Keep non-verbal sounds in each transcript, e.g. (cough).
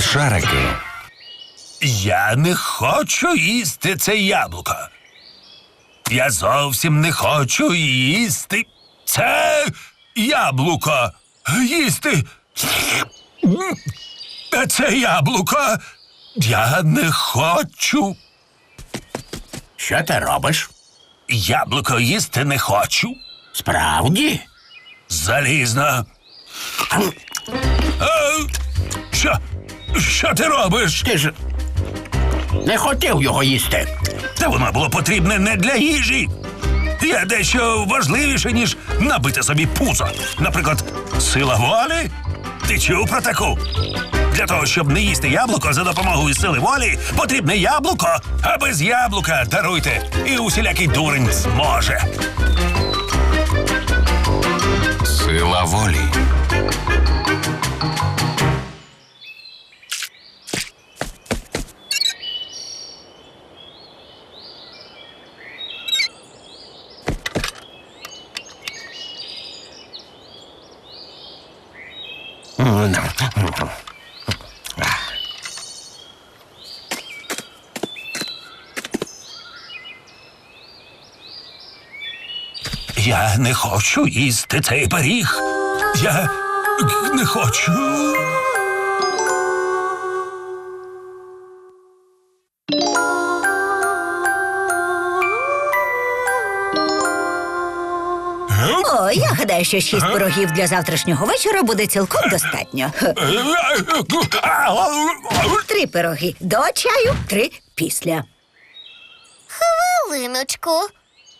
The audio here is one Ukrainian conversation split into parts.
Шарики. Я не хочу їсти це яблуко. Я зовсім не хочу їсти це яблуко. Їсти. Це яблуко. Я не хочу. Що ти робиш? Яблуко їсти не хочу. Справді? Залізно. Е, Що? Що ти робиш? Ти ж не хотів його їсти. Та воно було потрібне не для їжі. Є дещо важливіше, ніж набити собі пузо. Наприклад, сила волі. Ти чув про таку? Для того, щоб не їсти яблуко за допомогою сили волі, потрібне яблуко, а без яблука даруйте, і усілякий дурень зможе. Сила волі. Я не хочу їсти цей пиріг. Я не хочу. О, я гадаю, що шість пирогів для завтрашнього вечора буде цілком (laughs) достатньо. (laughs) Три пироги до чаю, три після. Хвилиночку.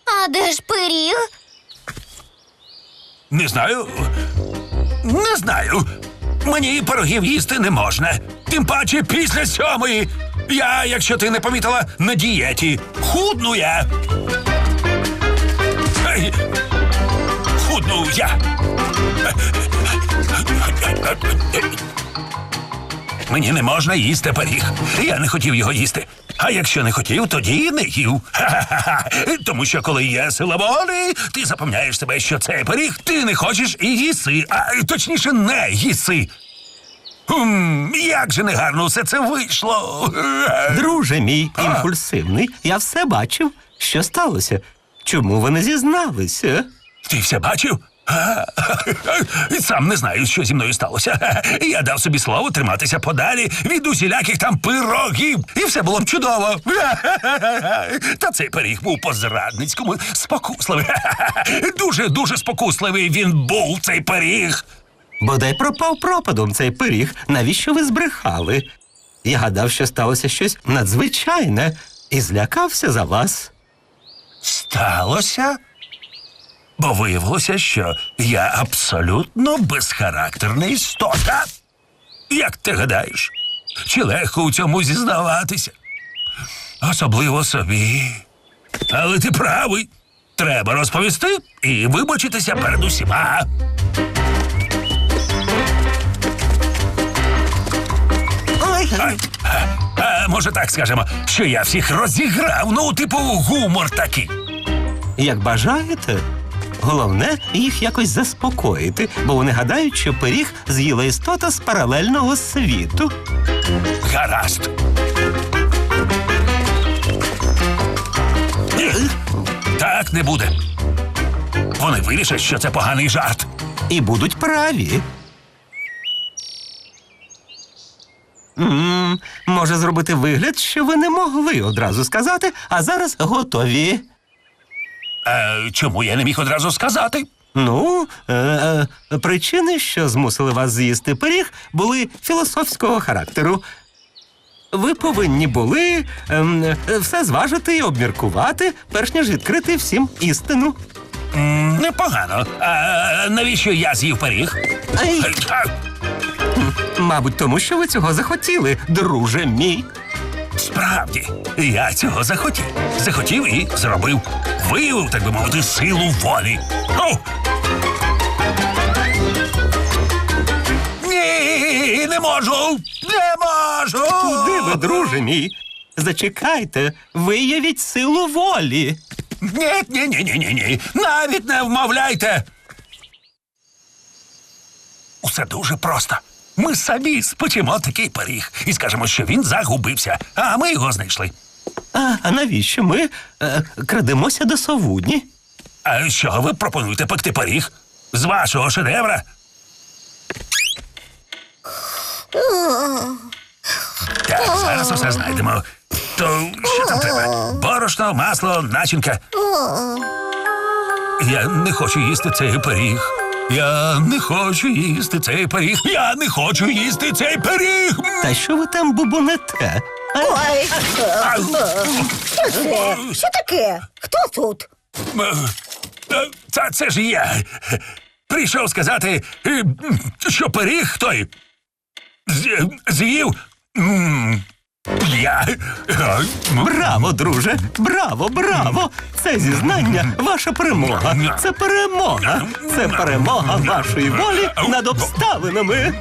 А де ж пиріг? Не знаю. Не знаю. Мені пирогів їсти не можна. Тим паче після сьомої. Я, якщо ти не помітила, на дієті. Худну я. Худну я. Мені не можна їсти пиріг. Я не хотів його їсти. А якщо не хотів, тоді не їв. Ха-ха-ха. (laughs) Тому що коли є сила волі, ти запевняєш себе, що цей пиріг ти не хочеш і їси, а точніше не їси. Хм, як же негарно все це вийшло. (laughs) Друже мій імпульсивний, я все бачив. Що сталося? Чому ви не зізналися? Ти все бачив? (laughs) Сам не знаю, що зі мною сталося. (laughs) Я дав собі слово триматися подалі від усіляких там пирогів, і все було б чудово. (laughs) Та цей пиріг був по-зрадницькому спокусливий. Дуже дуже спокусливий він був цей пиріг. Бодай пропав пропадом цей пиріг. Навіщо ви збрехали? Я гадав, що сталося щось надзвичайне і злякався за вас. Сталося? Бо виявилося, що я абсолютно безхарактерна істота. Як ти гадаєш, чи легко у цьому зізнаватися? Особливо собі. Але ти правий. Треба розповісти і вибачитися перед усіма. Ой, А, може, так скажемо, що я всіх розіграв, ну, типу, гумор такий. як бажаєте. Головне їх якось заспокоїти, бо вони гадають, що пиріг з'їла істота з паралельного світу. Гаразд. Ні, так не буде. Вони вирішать, що це поганий жарт. І будуть праві. м може зробити вигляд, що ви не могли одразу сказати, а зараз готові. Е, чому я не міг одразу сказати? Ну, е, е, причини, що змусили вас з'їсти пиріг, були філософського характеру. Ви повинні були ем, е, все зважити і обміркувати, перш ніж відкрити всім істину. М, Непогано. А навіщо я з'їв пиріг? Ай, Е, а, мабуть, тому що ви цього захотіли, друже мій. Справді, я цього захотів. Захотів і зробив. Виявив, так би мовити, силу волі. О! Ні, не можу! Не можу! Куди ви, друже мій? Зачекайте, виявіть силу волі. Ні, ні, ні, ні, ні, ні. Навіть не вмовляйте. Усе дуже просто. Ми самі спечемо такий пиріг і скажемо, що він загубився, а ми його знайшли. А, а навіщо ми е, крадемося до совудні? А що ви пропонуєте пекти пиріг? З вашого шедевра? Так, зараз усе знайдемо. То що там треба? Борошно, масло, начинка. Я не хочу їсти цей пиріг. Я не хочу їсти цей пиріг. Я не хочу їсти цей пиріг. Та що ви там бубонете? Ой, що це? Що таке? Хто тут? Е, Та це ж я. Прийшов сказати, е, що пиріг той з'їв. Я. Браво, друже! Браво, браво! Це зізнання ваша перемога. Це перемога. Це перемога вашої волі над обставинами.